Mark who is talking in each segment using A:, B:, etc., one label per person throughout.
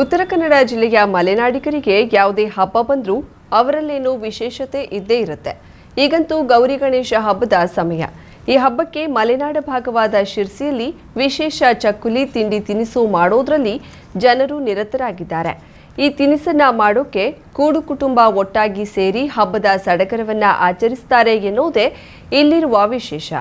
A: ಉತ್ತರ ಕನ್ನಡ ಜಿಲ್ಲೆಯ ಮಲೆನಾಡಿಗರಿಗೆ ಯಾವುದೇ ಹಬ್ಬ ಬಂದರೂ ಅವರಲ್ಲೇನೋ ವಿಶೇಷತೆ ಇದ್ದೇ ಇರುತ್ತೆ. ಈಗಂತೂ ಗೌರಿ ಗಣೇಶ ಹಬ್ಬದ ಸಮಯ. ಈ ಹಬ್ಬಕ್ಕೆ ಮಲೆನಾಡ ಭಾಗವಾದ ಶಿರ್ಸಿಯಲ್ಲಿ ವಿಶೇಷ ಚಕ್ಕುಲಿ ತಿಂಡಿ ತಿನಿಸು ಮಾಡೋದ್ರಲ್ಲಿ ಜನರು ನಿರತರಾಗಿದ್ದಾರೆ. ಈ ತಿನಿಸನ್ನ ಮಾಡೋಕೆ ಕೂಡು ಕುಟುಂಬ ಒಟ್ಟಾಗಿ ಸೇರಿ ಹಬ್ಬದ ಸಡಗರವನ್ನ ಆಚರಿಸ್ತಾರೆ ಎನ್ನುವುದೇ ಇಲ್ಲಿರುವ ವಿಶೇಷ.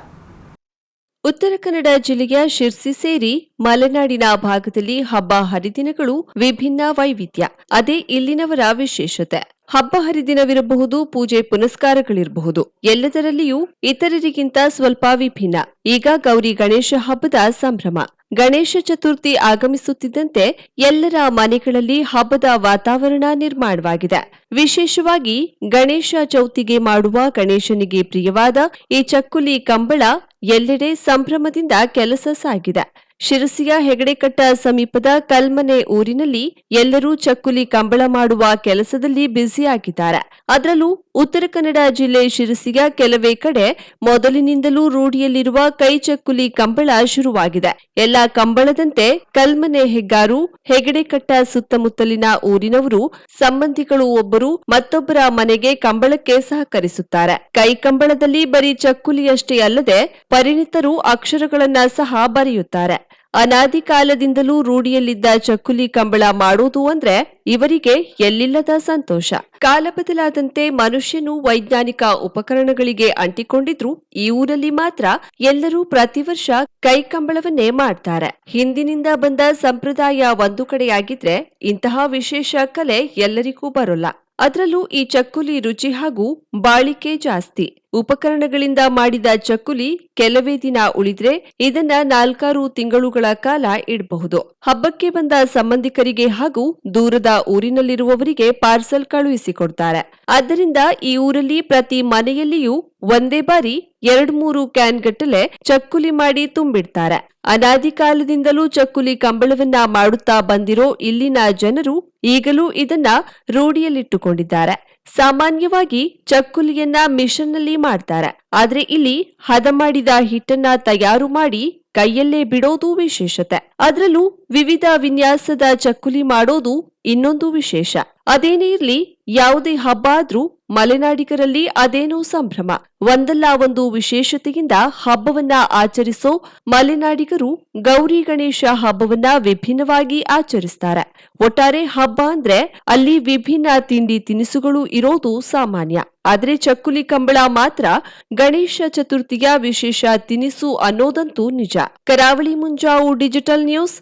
A: ಉತ್ತರ ಕನ್ನಡ ಜಿಲ್ಲೆಯ ಶಿರ್ಸಿ ಸೇರಿ ಮಲೆನಾಡಿನ ಭಾಗದಲ್ಲಿ ಹಬ್ಬ ಹರಿದಿನಗಳು ವಿಭಿನ್ನ ವೈವಿಧ್ಯ. ಅದೇ ಇಲ್ಲಿನವರ ವಿಶೇಷತೆ. ಹಬ್ಬ ಹರಿದಿನವಿರಬಹುದು, ಪೂಜೆ ಪುನಸ್ಕಾರಗಳಿರಬಹುದು. ಎಲ್ಲದರಲ್ಲಿಯೂ ಇತರರಿಗಿಂತ ಸ್ವಲ್ಪ ವಿಭಿನ್ನ. ಈಗ ಗೌರಿ ಗಣೇಶ ಹಬ್ಬದ ಸಂಭ್ರಮ. ಗಣೇಶ ಚತುರ್ಥಿ ಆಗಮಿಸುತ್ತಿದ್ದಂತೆ ಎಲ್ಲರ ಮನೆಗಳಲ್ಲಿ ಹಬ್ಬದ ವಾತಾವರಣ ನಿರ್ಮಾಣವಾಗಿದೆ. ವಿಶೇಷವಾಗಿ ಗಣೇಶ ಚೌತಿಗೆ ಮಾಡುವ ಗಣೇಶನಿಗೆ ಪ್ರಿಯವಾದ ಈ ಚಕ್ಕುಲಿ ಕಂಬಳ ಎಲ್ಲೆಡೆ ಸಂಭ್ರಮದಿಂದ ಕೆಲಸ ಸಾಗಿದೆ. ಶಿರಸಿಯ ಹೆಗಡೆಕಟ್ಟ ಸಮೀಪದ ಕಲ್ಮನೆ ಊರಿನಲ್ಲಿ ಎಲ್ಲರೂ ಚಕ್ಕುಲಿ ಕಂಬಳ ಮಾಡುವ ಕೆಲಸದಲ್ಲಿ ಬ್ಯುಸಿಯಾಗಿದ್ದಾರೆ. ಅದರಲ್ಲೂ ಉತ್ತರ ಕನ್ನಡ ಜಿಲ್ಲೆ ಶಿರಸಿಯ ಕೆಲವೇ ಕಡೆ ಮೊದಲಿನಿಂದಲೂ ರೂಢಿಯಲ್ಲಿರುವ ಕೈ ಚಕ್ಕುಲಿ ಕಂಬಳ ಶುರುವಾಗಿದೆ. ಎಲ್ಲ ಕಂಬಳದಂತೆ ಕಲ್ಮನೆ ಹೆಗ್ಗಾರು, ಹೆಗಡೆಕಟ್ಟ ಸುತ್ತಮುತ್ತಲಿನ ಊರಿನವರು, ಸಂಬಂಧಿಗಳು ಒಬ್ಬರು ಮತ್ತೊಬ್ಬರ ಮನೆಗೆ ಕಂಬಳಕ್ಕೆ ಸಹಕರಿಸುತ್ತಾರೆ. ಕೈ ಕಂಬಳದಲ್ಲಿ ಬರೀ ಚಕ್ಕುಲಿಯಷ್ಟೇ ಅಲ್ಲದೆ ಪರಿಣಿತರು ಅಕ್ಷರಗಳನ್ನ ಸಹ ಬರೆಯುತ್ತಾರೆ. ಅನಾದಿ ಕಾಲದಿಂದಲೂ ರೂಢಿಯಲ್ಲಿದ್ದ ಚಕ್ಕುಲಿ ಕಂಬಳ ಮಾಡೋದು ಅಂದ್ರೆ ಇವರಿಗೆ ಎಲ್ಲಿಲ್ಲದ ಸಂತೋಷ. ಕಾಲ ಬದಲಾದಂತೆ ಮನುಷ್ಯನು ವೈಜ್ಞಾನಿಕ ಉಪಕರಣಗಳಿಗೆ ಅಂಟಿಕೊಂಡಿದ್ರು ಈ ಊರಲ್ಲಿ ಮಾತ್ರ ಎಲ್ಲರೂ ಪ್ರತಿ ವರ್ಷ ಕೈ ಕಂಬಳವನ್ನೇ ಮಾಡ್ತಾರೆ. ಹಿಂದಿನಿಂದ ಬಂದ ಸಂಪ್ರದಾಯ ಒಂದು ಕಡೆಯಾಗಿದ್ರೆ ಇಂತಹ ವಿಶೇಷ ಕಲೆ ಎಲ್ಲರಿಗೂ ಬರೋಲ್ಲ. ಅದರಲ್ಲೂ ಈ ಚಕ್ಕುಲಿ ರುಚಿ ಹಾಗೂ ಬಾಳಿಕೆ ಜಾಸ್ತಿ. ಉಪಕರಣಗಳಿಂದ ಮಾಡಿದ ಚಕ್ಕುಲಿ ಕೆಲವೇ ದಿನ ಉಳಿದ್ರೆ ಇದನ್ನ ನಾಲ್ಕಾರು ತಿಂಗಳುಗಳ ಕಾಲ ಇಡಬಹುದು. ಹಬ್ಬಕ್ಕೆ ಬಂದ ಸಂಬಂಧಿಕರಿಗೆ ಹಾಗೂ ದೂರದ ಊರಿನಲ್ಲಿರುವವರಿಗೆ ಪಾರ್ಸಲ್ ಕಳುಹಿಸಿಕೊಡ್ತಾರೆ ಆದ್ದರಿಂದ ಈ ಊರಲ್ಲಿ ಪ್ರತಿ ಮನೆಯಲ್ಲಿಯೂ ಒಂದೇ ಬಾರಿ ಎರಡ್ ಮೂರು ಕ್ಯಾನ್ ಗಟ್ಟಲೆ ಚಕ್ಕುಲಿ ಮಾಡಿ ತುಂಬಿಡ್ತಾರೆ. ಅನಾದಿ ಕಾಲದಿಂದಲೂ ಚಕ್ಕುಲಿ ಕಂಬಳವನ್ನ ಮಾಡುತ್ತಾ ಬಂದಿರೋ ಇಲ್ಲಿನ ಜನರು ಈಗಲೂ ಇದನ್ನ ರೂಢಿಯಲ್ಲಿಟ್ಟುಕೊಂಡಿದ್ದಾರೆ. ಸಾಮಾನ್ಯವಾಗಿ ಚಕ್ಕುಲಿಯನ್ನ ಮಿಷನ್ನಲ್ಲಿ ಮಾಡ್ತಾರೆ. ಆದ್ರೆ ಇಲ್ಲಿ ಹದ ಮಾಡಿದ ಹಿಟ್ಟನ್ನ ತಯಾರು ಮಾಡಿ ಕೈಯಲ್ಲೇ ಬಿಡೋದು ವಿಶೇಷತೆ. ಅದರಲ್ಲೂ ವಿವಿಧ ವಿನ್ಯಾಸದ ಚಕ್ಕುಲಿ ಮಾಡೋದು ಇನ್ನೊಂದು ವಿಶೇಷ. ಅದೇನೇ ಇರ್ಲಿ, ಯಾವುದೇ ಹಬ್ಬ ಆದ್ರೂ ಮಲೆನಾಡಿಗರಲ್ಲಿ ಅದೇನೋ ಸಂಭ್ರಮ. ಒಂದಲ್ಲ ಒಂದು ವಿಶೇಷತೆಯಿಂದ ಹಬ್ಬವನ್ನ ಆಚರಿಸೋ ಮಲೆನಾಡಿಗರು ಗೌರಿ ಗಣೇಶ ಹಬ್ಬವನ್ನ ವಿಭಿನ್ನವಾಗಿ ಆಚರಿಸ್ತಾರೆ. ಒಟ್ಟಾರೆ ಹಬ್ಬ ಅಂದ್ರೆ ಅಲ್ಲಿ ವಿಭಿನ್ನ ತಿಂಡಿ ತಿನಿಸುಗಳು ಇರೋದು ಸಾಮಾನ್ಯ. ಆದ್ರೆ ಚಕ್ಕುಲಿ ಕಂಬಳ ಮಾತ್ರ ಗಣೇಶ ಚತುರ್ಥಿಯ ವಿಶೇಷ ತಿನಿಸು ಅನ್ನೋದಂತೂ ನಿಜ. Karavali Munjavu digital news